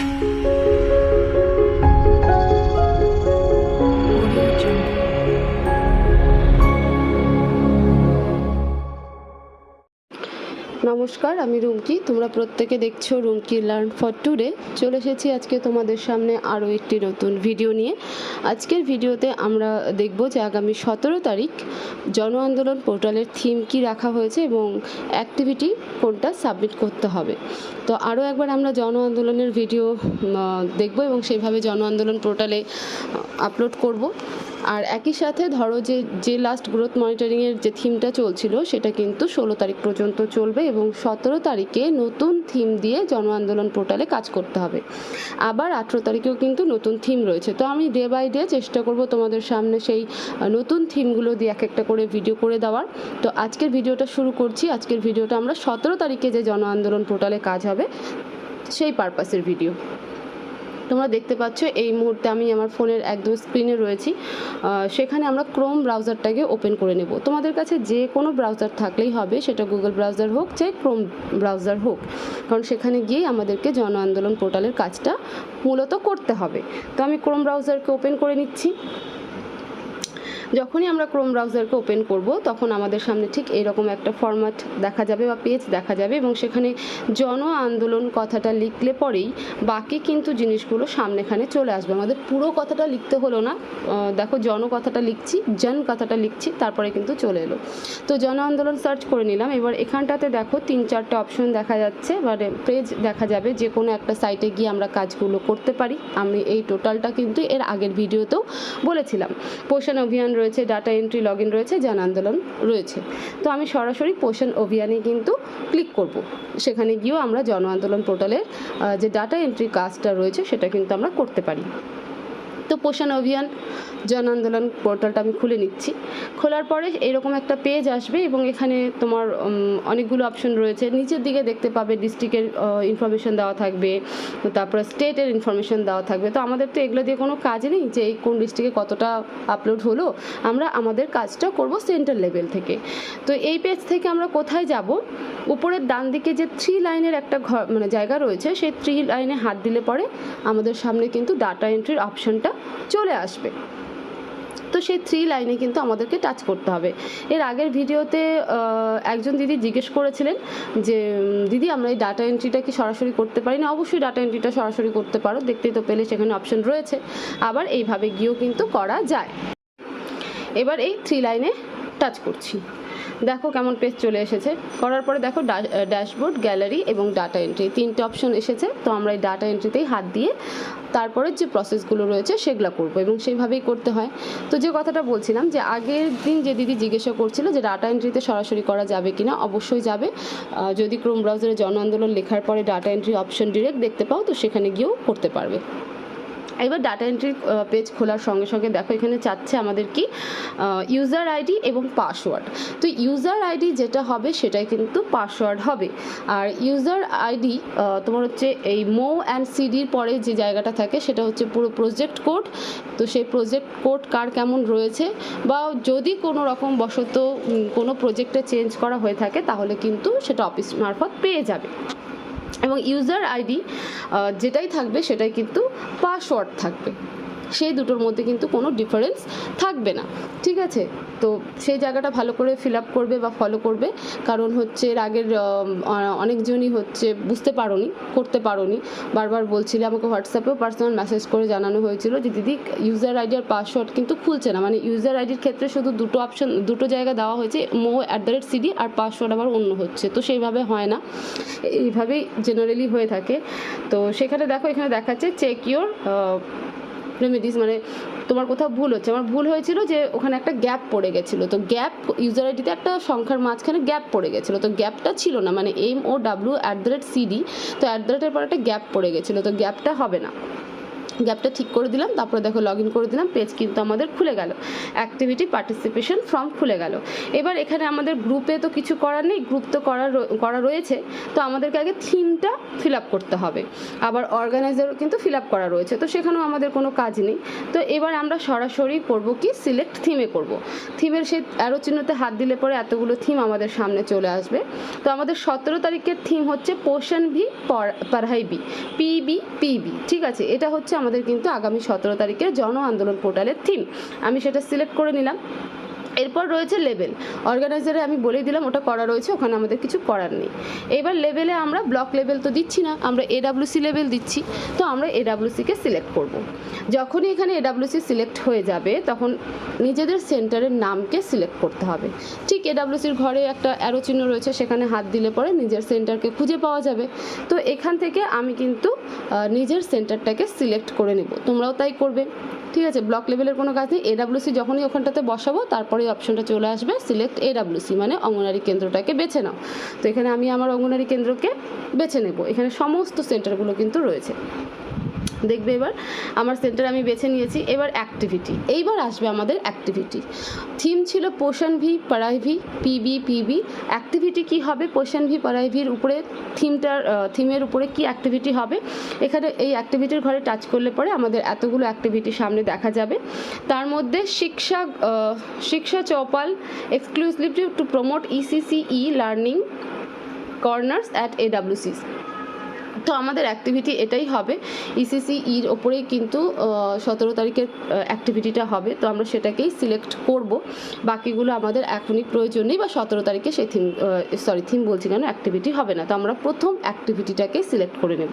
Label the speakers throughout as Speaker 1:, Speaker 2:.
Speaker 1: Música নমস্কার, আমি রুমকি। তোমরা প্রত্যেকে দেখছ রুমকি লার্ন ফর টুডে। চলে এসেছি আজকে তোমাদের সামনে আরও একটি নতুন ভিডিও নিয়ে। আজকের ভিডিওতে আমরা দেখব যে আগামী সতেরো তারিখ জন আন্দোলন পোর্টালের থিম কি রাখা হয়েছে এবং অ্যাক্টিভিটি কোনটা সাবমিট করতে হবে। তো আরও একবার আমরা জন আন্দোলনের ভিডিও দেখব এবং সেইভাবে জন আন্দোলন পোর্টালে আপলোড করব। আর একই সাথে ধরো যে যে লাস্ট গ্রোথ মনিটরিংয়ের যে থিমটা চলছিল, সেটা কিন্তু ষোলো তারিখ পর্যন্ত চলবে এবং সতেরো তারিখে নতুন থিম দিয়ে জন আন্দোলন পোর্টালে কাজ করতে হবে। আবার আঠেরো তারিখেও কিন্তু নতুন থিম রয়েছে। তো আমি ডে বাই ডে চেষ্টা করব তোমাদের সামনে সেই নতুন থিমগুলো দিয়ে এক একটা করে ভিডিও করে দেওয়ার। তো আজকের ভিডিওটা শুরু করছি। আজকের ভিডিওটা আমরা সতেরো তারিখে যে জন আন্দোলন পোর্টালে কাজ হবে, সেই পারপাসের ভিডিও তোমরা দেখতে পাচ্ছ, এই মুহূর্তে আমি আমার ফোনের একদম স্ক্রিনে রয়েছি। সেখানে আমরা ক্রোম ব্রাউজারটাকে ওপেন করে নেব। তোমাদের কাছে যে কোনো ব্রাউজার থাকলেই হবে, সেটা গুগল ব্রাউজার হোক চাই ক্রোম ব্রাউজার হোক। কারণ সেখানে গিয়েই আমাদেরকে জন আন্দোলন পোর্টালের কাজটা মূলত করতে হবে। তো আমি ক্রোম ব্রাউজারকে ওপেন করে নিচ্ছি। যখনই আমরা ক্রোম ব্রাউজারকে ওপেন করব, তখন আমাদের সামনে ঠিক এরকম একটা ফরম্যাট দেখা যাবে বা পেজ দেখা যাবে এবং সেখানে জন আন্দোলন কথাটা লিখলে পরেই বাকি কিন্তু জিনিসগুলো সামনেখানে চলে আসবে। আমাদের পুরো কথাটা লিখতে হলো না। দেখো জন কথাটা লিখছি, জন কথাটা লিখছি, তারপরে কিন্তু চলে এলো। তো জন আন্দোলন সার্চ করে নিলাম। এবার এখানটাতে দেখো তিন চারটে অপশন দেখা যাচ্ছে। মানে পেজ দেখা যাবে। যে কোনো একটা সাইটে গিয়ে আমরা কাজগুলো করতে পারি। আমি এই টোটালটা কিন্তু এর আগের ভিডিওতেও বলেছিলাম। পোষণ অভিযান রয়েছে ডাটা এন্ট্রি লগ রয়েছে জন আন্দোলন রয়েছে। তো আমি সরাসরি পোষণ অভিযানে কিন্তু ক্লিক করব। সেখানে গিয়েও আমরা জন আন্দোলন পোর্টালের যে ডাটা এন্ট্রি কাজটা রয়েছে সেটা কিন্তু আমরা করতে পারি। তো পোষণ অভিযান, জন আন্দোলন পোর্টালটা আমি খুলে নিচ্ছি। খোলার পরে এরকম একটা পেজ আসবে এবং এখানে তোমার অনেকগুলো অপশন রয়েছে। নিচের দিকে দেখতে পাবে ডিস্ট্রিক্টের ইনফরমেশন দেওয়া থাকবে, তারপরে স্টেটের ইনফরমেশন দেওয়া থাকবে। তো আমাদের তো এগুলো দিয়ে কোনো কাজ নেই যে এই কোন ডিস্ট্রিক্টে কতটা আপলোড হলো। আমরা আমাদের কাজটা করব সেন্টার লেভেল থেকে। তো এই পেজ থেকে আমরা কোথায় যাব? উপরের ডান দিকে যে থ্রি লাইনের একটা ঘর মানে জায়গা রয়েছে, সেই থ্রি লাইনে হাত দিলে পরে আমাদের সামনে কিন্তু ডাটা এন্ট্রির অপশনটা চলে আসবে। তো সেই থ্রি লাইনে কিন্তু আমাদেরকে টাচ করতে হবে। এর আগের ভিডিওতে একজন দিদি জিজ্ঞেস করেছিলেন যে দিদি, আমরা এই ডাটা এন্ট্রিটা কি সরাসরি করতে পারি না? অবশ্যই ডাটা এন্ট্রিটা সরাসরি করতে পারো, দেখতেই তো পেলে সেখানে অপশন রয়েছে। আবার এইভাবে গিয়েও কিন্তু করা যায়। এবার এই থ্রি লাইনে টাচ করছি। দেখো কেমন পেজ চলে এসেছে। করার পরে দেখো ড্যাশবোর্ড গ্যালারি এবং ডাটা এন্ট্রি তিনটে অপশন এসেছে। তো আমরা এই ডাটা এন্ট্রিতেই হাত দিয়ে তারপরে যে প্রসেসগুলো রয়েছে সেগুলো করব এবং সেইভাবেই করতে হয়। তো যে কথাটা বলছিলাম যে আগের দিন যে দিদি জিজ্ঞাসা করছিল যে ডাটা এন্ট্রিতে সরাসরি করা যাবে কিনা, অবশ্যই যাবে। যদি ক্রোম ব্রাউজারে জন আন্দোলন লেখার পরে ডাটা এন্ট্রি অপশন ডিরেক্ট দেখতে পাও, তো সেখানে গিয়েও করতে পারবে। এবার ডাটা এন্ট্রি পেজ খোলার সঙ্গে সঙ্গে দেখো এখানে চাচ্ছে আমাদের কি ইউজার আইডি এবং পাসওয়ার্ড তো ইউজার আইডি যেটা হবে সেটাই কিন্তু পাসওয়ার্ড হবে। আর ইউজার আইডি তোমার হচ্ছে এই মো অ্যান্ড সিডির পরে যে জায়গাটা থাকে সেটা হচ্ছে পুরো প্রজেক্ট কোড তো সেই প্রজেক্ট কোড কার কেমন রয়েছে বা যদি কোনো রকম বশত কোনো প্রজেক্টে চেঞ্জ করা হয়ে থাকে তাহলে কিন্তু সেটা অফিস মারফত পেয়ে যাবে। এবং ইউজার আইডি যেটাই থাকবে সেটাই কিন্তু পাসওয়ার্ড থাকবে। সেই দুটোর মধ্যে কিন্তু কোনো ডিফারেন্স থাকবে না। ঠিক আছে? তো সেই জায়গাটা ভালো করে ফিল আপ করবে বা ফলো করবে। কারণ হচ্ছে এর আগের অনেকজনই হচ্ছে বুঝতে পারোনি, করতে পারোনি। বারবার বলছিলে, আমাকে হোয়াটসঅ্যাপেও পার্সোনাল মেসেজ করে জানানো হয়েছিল যে, দিদি ইউজার আইডি আর পাসওয়ার্ড কিন্তু খুলছে না। মানে ইউজার আইডির ক্ষেত্রে শুধু দুটো অপশন দুটো জায়গা দেওয়া হয়েছে মো অ্যাট দ্য রেট সিডি আর পাসওয়ার্ড আবার অন্য হচ্ছে। তো সেইভাবে হয় না। এইভাবেই জেনারেলি হয়ে থাকে। তো সেখানে দেখো, এখানে দেখাচ্ছে চেক ইউর রেমেডিস মানে তোমার কোথাও ভুল হচ্ছে। আমার ভুল হয়েছিল যে ওখানে একটা গ্যাপ পড়ে গেছিল। তো গ্যাপ ইউজার আইডিতে একটা সংখ্যার মাঝখানে গ্যাপ পড়ে গেছিল। তো গ্যাপটা ছিল না মানে M O W at the rate CD তো অ্যাট দ্য রেটের পর একটা গ্যাপ পড়ে গেছিল। তো গ্যাপটা হবে না। গ্যাপটা ঠিক করে দিলাম, তারপরে দেখো লগ করে দিলাম পেজ কিন্তু আমাদের খুলে গেল। অ্যাক্টিভিটি পার্টিসিপেশন ফর্ম খুলে গেল। এবার এখানে আমাদের গ্রুপে তো কিছু করার নেই গ্রুপ তো করা রয়ে- করা রয়েছে, তো আমাদেরকে আগে থিমটা ফিল আপ করতে হবে। আবার অর্গানাইজারও কিন্তু ফিল আপ করা রয়েছে, তো সেখানেও আমাদের কোনো কাজ নেই। তো এবার আমরা সরাসরি করব কি সিলেক্ট থিমে করব। থিমের সেই অ্যারো চিহ্নতে হাত দিলে পরে এতগুলো থিম আমাদের সামনে চলে আসবে। তো আমাদের সতেরো তারিখের থিম হচ্ছে পোষণ V Padhai Bhi PB PB ঠিক আছে? এটা হচ্ছে আমাদের কিন্তু আগামী সতেরো তারিখের জন আন্দোলন পোর্টালের থিম। আমি সেটা সিলেক্ট করে নিলাম। এরপর রয়েছে লেভেল অর্গানাইজারে আমি বলেই দিলাম, ওটা করা রয়েছে, ওখানে আমাদের কিছু করার নেই। এবার লেভেলে আমরা ব্লক লেভেল তো দিচ্ছি না, আমরা এডাব্লিউসি লেভেল দিচ্ছি। তো আমরা এডাব্লিউসিকে সিলেক্ট করব। যখনই এখানে এডাব্লিউসি সিলেক্ট হয়ে যাবে, তখন নিজেদের সেন্টারের নামকে সিলেক্ট করতে হবে। ঠিক এডাব্লিউসির ঘরে একটা অ্যারো চিহ্ন রয়েছে, সেখানে হাত দিলে পরে নিজের সেন্টারকে খুঁজে পাওয়া যাবে। তো এখান থেকে আমি কিন্তু নিজের সেন্টারটাকে সিলেক্ট করে নেব। তোমরাও তাই করবে। ঠিক আছে ব্লক লেভেলের কোনো কাজ নেই। এডাব্লিউসি যখনই ওখানটাতে বসাবো তারপরে অপশনটা চলে আসবে সিলেক্ট এডাব্লিউসি মানে অঙ্গনারী কেন্দ্রটাকে বেছে নাও। তো এখানে আমি আমার অঙ্গনারী কেন্দ্রকে বেছে নেব। এখানে সমস্ত সেন্টারগুলো কিন্তু রয়েছে। দেখবে এবার। আমার সেন্টার আমি বেছে নিয়েছি, এবার অ্যাক্টিভিটি এইবার আসবে আমাদের অ্যাক্টিভিটি থিম ছিল পোষণ ভি পড়াই ভি পিবি পিবি অ্যাক্টিভিটি কি হবে? পোষণ ভি পড়াই ভির উপরে থিমটার থিমের উপরে কি অ্যাক্টিভিটি হবে? এখানে এই অ্যাক্টিভিটির ঘরে টাচ করলে পরে আমাদের এতগুলো অ্যাক্টিভিটি সামনে দেখা যাবে। তার মধ্যে Shiksha Shiksha Chaupal exclusively to promote ECC e learning corners at AWC তো আমাদের অ্যাক্টিভিটি এটাই হবে। ইসিসি ইর ওপরেই কিন্তু সতেরো তারিখের অ্যাক্টিভিটিটা হবে। তো আমরা সেটাকেই সিলেক্ট করব। বাকিগুলো আমাদের এখনই প্রয়োজন নেই বা সতেরো তারিখে সেই থিম সরি থিম বলছি কেন অ্যাক্টিভিটি হবে না। তো আমরা প্রথম অ্যাক্টিভিটিটাকে সিলেক্ট করে নেব।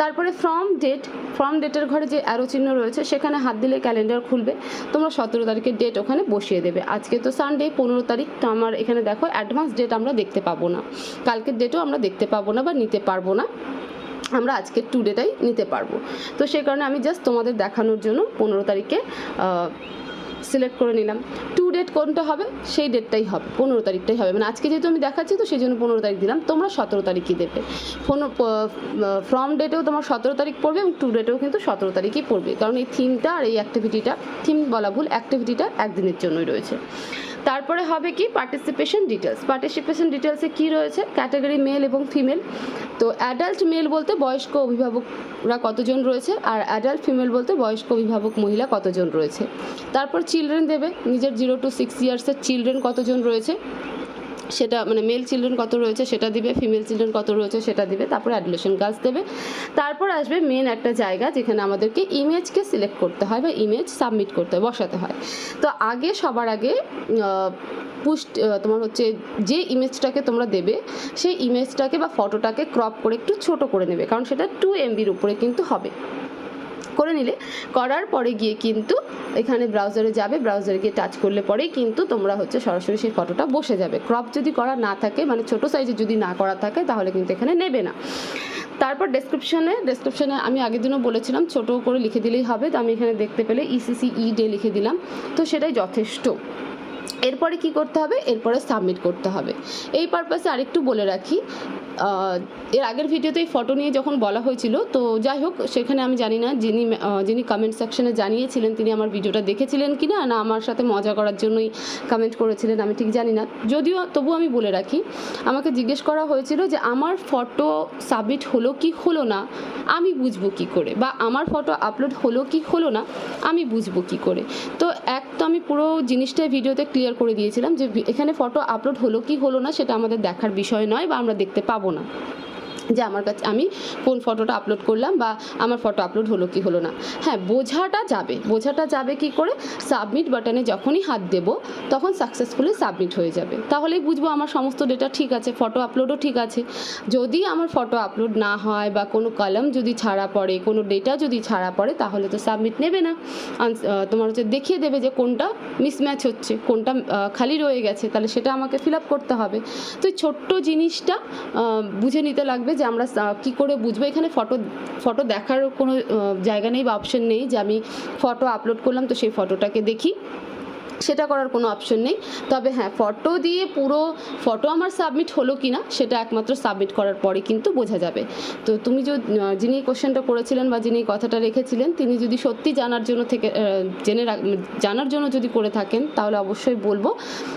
Speaker 1: তারপরে ফ্রম ডেট ফ্রম ডেটের ঘরে যে অ্যারো চিহ্ন রয়েছে, সেখানে হাত দিলে ক্যালেন্ডার খুলবে। তোমরা সতেরো তারিখের ডেট ওখানে বসিয়ে দেবে। আজকে তো সানডে পনেরো তারিখ, তো আমার এখানে দেখো অ্যাডভান্স ডেট আমরা দেখতে পাবো না। কালকের ডেটও আমরা দেখতে পাবো না বা নিতে পারব না। আমরা আজকের টু ডেটাই নিতে পারব। তো সেই কারণে আমি জাস্ট তোমাদের দেখানোর জন্য পনেরো তারিখে সিলেক্ট করে নিলাম। টু ডেট কোনটা হবে? সেই ডেটটাই হবে, পনেরো তারিখটাই হবে। মানে আজকে যেহেতু আমি দেখাচ্ছি, তো সেই জন্য পনেরো তারিখ দিলাম। তোমরা সতেরো তারিখই দেবে? পনেরো ফ্রম ডেটেও তোমার সতেরো তারিখ পড়বে এবং টু ডেটেও কিন্তু সতেরো তারিখই পড়বে। কারণ এই থিমটা আর এই অ্যাক্টিভিটিটা থিম বলা ভুল অ্যাক্টিভিটিটা একদিনের জন্যই রয়েছে। তারপরে হবে কি? পার্টিসিপেশন ডিটেলস পার্টিসিপেশন ডিটেলসে কি রয়েছে? ক্যাটাগরি মেল এবং ফিমেল তো অ্যাডাল্ট মেল বলতে বয়স্ক অভিভাবকরা কতজন রয়েছে? আর অ্যাডাল্ট ফিমেল বলতে বয়স্ক অভিভাবক মহিলা কতজন রয়েছে? তারপর চিলড্রেন দেবে, নিজের জিরো টু সিক্স ইয়ার্সের চিলড্রেন কতজন রয়েছে? সেটা মানে মেল চিলড্রেন কত রয়েছে সেটা দিবে ফিমেল চিলড্রেন কত রয়েছে সেটা দিবে, তারপর অ্যাডুলেশন গার্লস দেবে। তারপর আসবে মেন একটা জায়গা যেখানে আমাদেরকে ইমেজকে সিলেক্ট করতে হয় বা ইমেজ সাবমিট করতে হয়, বসাতে হয়। তো আগে, সবার আগে পুস্ট তোমার হচ্ছে যে ইমেজটাকে তোমরা দেবে, সেই ইমেজটাকে বা ফটোটাকে ক্রপ করে একটু ছোট করে নেবে, কারণ সেটা টু এমবির উপরে কিন্তু হবে। করে নিলে। করার পরে গিয়ে কিন্তু এখানে ব্রাউজারে যাবে ব্রাউজারে গিয়ে টাচ করলে পরেই কিন্তু তোমরা হচ্ছে সরাসরি সেই ফটোটা বসে যাবে। ক্রপ যদি করা না থাকে মানে ছোট সাইজে যদি না করা থাকে, তাহলে কিন্তু এখানে নেবে না। তারপর ডেসক্রিপশনে ডেসক্রিপশনে আমি আগের দিনও বলেছিলাম, ছোট করে লিখে দিলেই হবে। তো আমি এখানে দেখতে পেলে ইসিসি ই ডে লিখে দিলাম। তো সেটাই যথেষ্ট। এরপরে কি করতে হবে? এরপরে সাবমিট করতে হবে। এই পারপাসে আরেকটু বলে রাখি। এর আগের ভিডিওতে এই ফটো নিয়ে যখন বলা হয়েছিল, তো যাই হোক, সেখানে আমি জানি না যিনি যিনি কমেন্ট সেকশনে জানিয়েছিলেন তিনি আমার ভিডিওটা দেখেছিলেন কি না না আমার সাথে মজা করার জন্যই কমেন্ট করেছিলেন, আমি ঠিক জানি না। যদিও তবু আমি বলে রাখি, আমাকে জিজ্ঞেস করা হয়েছিল যে আমার ফটো সাবমিট হলো কি হলো না, আমি বুঝব কি করে, বা আমার ফটো আপলোড হলো কি হলো না, আমি বুঝব কি করে। তো আমি পুরো জিনিসটাই ভিডিওতে ক্লিয়ার করে দিয়েছিলাম যে এখানে ফটো আপলোড হলো কি হলো না সেটা আমাদের দেখার বিষয় নয় বা আমরা দেখতে পাবো না। যে আমার কাছে আমি কোন ফটোটা আপলোড করলাম বা আমার ফটো আপলোড হলো কি হলো না। হ্যাঁ বোঝাটা যাবে। বোঝাটা যাবে কি করে? সাবমিট বাটনে যখনই হাত দেব, তখন সাকসেসফুলি সাবমিট হয়ে যাবে। তাহলেই বুঝব আমার সমস্ত ডেটা ঠিক আছে ফটো আপলোডও ঠিক আছে। যদি আমার ফটো আপলোড না হয় বা কোনো কলম যদি ছাড়া পড়ে, কোনো ডেটা যদি ছাড়া পড়ে, তাহলে তো সাবমিট নেবে না। তোমার হচ্ছে দেখিয়ে দেবে যে কোনটা মিসম্যাচ হচ্ছে, কোনটা খালি রয়ে গেছে, তাহলে সেটা আমাকে ফিল আপ করতে হবে। তো ছোট্ট জিনিসটা বুঝে নিতে লাগবে যে আমরা কি করে বুঝব? এখানে ফটো ফটো দেখার কোনো জায়গা নেই বা অপশন নেই যে আমি ফটো আপলোড করলাম, তো সেই ফটোটাকে দেখি। সেটা করার কোনো অপশন নেই। তবে হ্যাঁ ফটো দিয়ে পুরো ফটো আমার সাবমিট হলো কি না সেটা একমাত্র সাবমিট করার পরে কিন্তু বোঝা যাবে। তো তুমি যদি যিনি কোশ্চেনটা করেছিলেন বা যিনি কথাটা রেখেছিলেন, তিনি যদি সত্যি জানার জন্য থেকে জেনে রাখ- জানার জন্য যদি করে থাকেন, তাহলে অবশ্যই বলব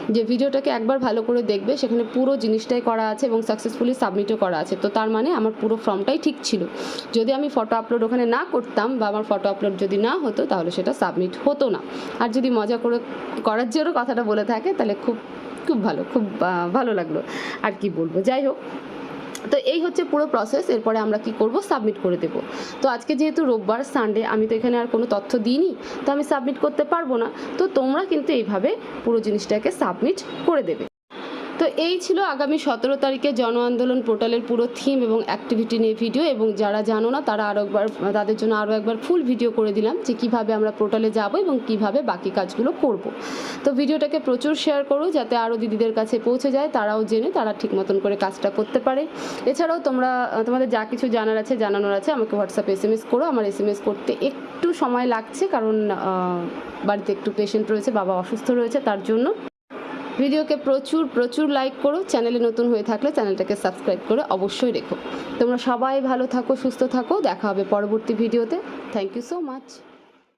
Speaker 1: যে ভিডিওটাকে একবার ভালো করে দেখবে, সেখানে পুরো জিনিসটাই করা আছে এবং সাকসেসফুলি সাবমিটও করা আছে। তো তার মানে আমার পুরো ফর্মটাই ঠিক ছিল। যদি আমি ফটো আপলোড ওখানে না করতাম বা আমার ফটো আপলোড যদি না হতো, তাহলে সেটা সাবমিট হতো না। আর যদি মজা করে করার জন্য কথাটা বলে থাকে, তাহলে খুব খুব ভালো খুব ভালো লাগল। আর কি বলব? যাই হোক, তো এই হচ্ছে পুরো প্রসেস এরপরে আমরা কি করব? সাবমিট করে দেব। তো আজকে যেহেতু রোববার সানডে আমি তো এখানে আর কোনো তথ্য দিইনি, তো আমি সাবমিট করতে পারব না। তো তোমরা কিন্তু এইভাবে পুরো জিনিসটাকে সাবমিট করে দেবে। তো এই ছিল আগামী সতেরো তারিখে জন আন্দোলন পোর্টালের পুরো থিম এবং অ্যাক্টিভিটি নিয়ে ভিডিও এবং যারা জানো না, তারা আরও একবার, তাদের জন্য আরও একবার ফুল ভিডিও করে দিলাম যে কীভাবে আমরা পোর্টালে যাব এবং কীভাবে বাকি কাজগুলো করব। তো ভিডিওটাকে প্রচুর শেয়ার করো যাতে আরও দিদিদের কাছে পৌঁছে যায়, তারাও জেনে তারা ঠিক মতন করে কাজটা করতে পারে। এছাড়াও তোমরা, তোমাদের যা কিছু জানার আছে, জানানোর আছে, আমাকে হোয়াটসঅ্যাপে এস এম এস করো। আমার এস এম এস করতে একটু সময় লাগছে কারণ বাড়িতে একটু পেশেন্ট রয়েছে, বাবা অসুস্থ রয়েছে, তার জন্য ভিডিওকে প্রচুর প্রচুর লাইক করো। চ্যানেলে নতুন হয়ে থাকলে চ্যানেলটাকে সাবস্ক্রাইব করে অবশ্যই রেখো। তোমরা সবাই ভালো থাকো, সুস্থ থাকো। দেখা হবে পরবর্তী ভিডিওতে। Thank you so much